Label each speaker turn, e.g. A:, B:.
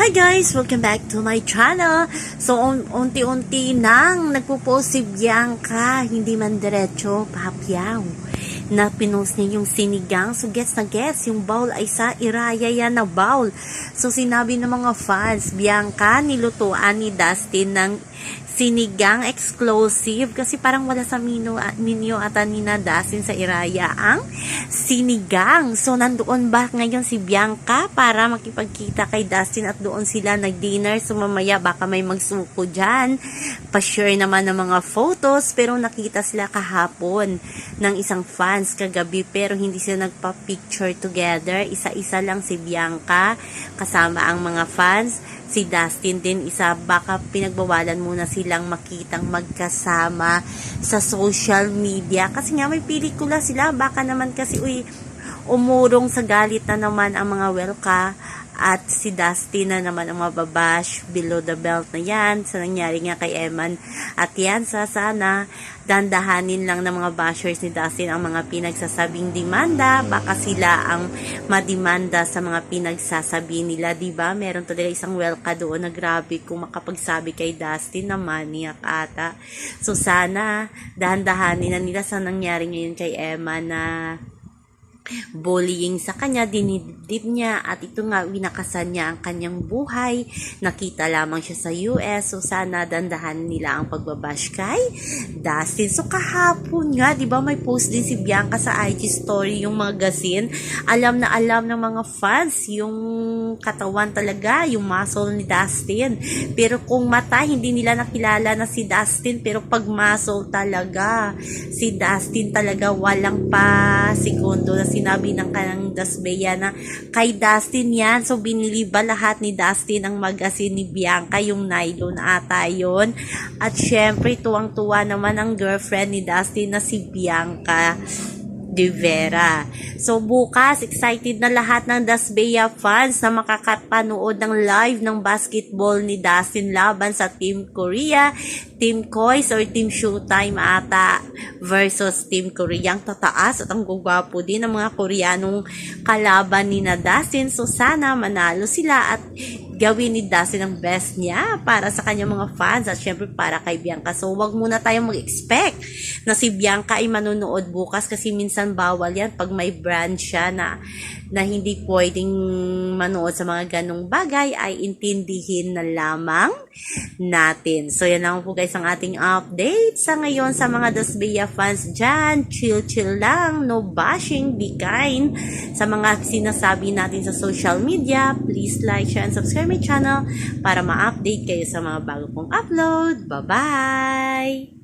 A: Hi guys! Welcome back to my channel. So, un- unti-unti nang nagpo-post si Bianca, hindi man diretso, papyaw, na pinost niya yung sinigang. So, gets na gets, yung bowl ay sa iraya yan na bowl. So, sinabi ng mga fans, Bianca, nilutuan ni Dustin ng sinigang exclusive kasi parang wala sa menu, menu ata ni na Dustin sa Iraya ang sinigang. So, nandoon ba ngayon si Bianca para makipagkita kay Dustin at doon sila nag-dinner. So, mamaya baka may magsuko dyan. Pa-share naman ng mga photos pero nakita sila kahapon ng isang fans kagabi pero hindi sila nagpa-picture together. Isa-isa lang si Bianca kasama ang mga fans si Dustin din isa. Baka pinagbawalan muna silang makitang magkasama sa social media. Kasi nga may pelikula sila. Baka naman kasi uy umurong sa galit na naman ang mga welka at si Dustin na naman ang mababash below the belt na yan sa nangyari nga kay Eman. At yan sa sana dandahanin lang ng mga bashers ni Dustin ang mga pinagsasabing demanda. Baka sila ang madimanda sa mga pinagsasabi nila di ba? Meron talaga isang welka doon na grabe kung makapagsabi kay Dustin na maniak ata. So sana dahan-dahanin na nila sa nangyari ngayon kay Emma na bullying sa kanya, dinidib niya at ito nga winakasan niya ang kanyang buhay. Nakita lamang siya sa US so sana dandahan nila ang pagbabash kay Dustin. So kahapon nga, di ba may post din si Bianca sa IG story yung magazine. Alam na alam ng mga fans yung katawan talaga, yung muscle ni Dustin. Pero kung mata, hindi nila nakilala na si Dustin pero pag muscle talaga, si Dustin talaga walang pa segundo na sinabi ng kanang Dasbeya na kay Dustin yan. So, binili ba lahat ni Dustin ang magazine ni Bianca, yung nylon ata yun. At syempre, tuwang-tuwa naman ang girlfriend ni Dustin na si Bianca. De Vera. So bukas, excited na lahat ng Dasbeya fans na makakapanood ng live ng basketball ni Dustin laban sa Team Korea, Team Kois or Team Showtime ata versus Team Korea. Ang tataas at ang gugwapo din ng mga Koreanong kalaban ni na Dustin. So sana manalo sila at gawin ni Dustin ang best niya para sa kanyang mga fans at syempre para kay Bianca. So, wag muna tayong mag-expect na si Bianca ay manonood bukas kasi minsan bawal yan pag may brand siya na, na hindi pwedeng manood sa mga ganong bagay ay intindihin na lamang natin. So, yan lang po guys ang ating update sa ngayon sa mga Dasbeya fans dyan. Chill, chill lang. No bashing. Be kind. Sa mga sinasabi natin sa social media, please like, share, and subscribe my channel para ma-update kayo sa mga bago kong upload. Bye-bye!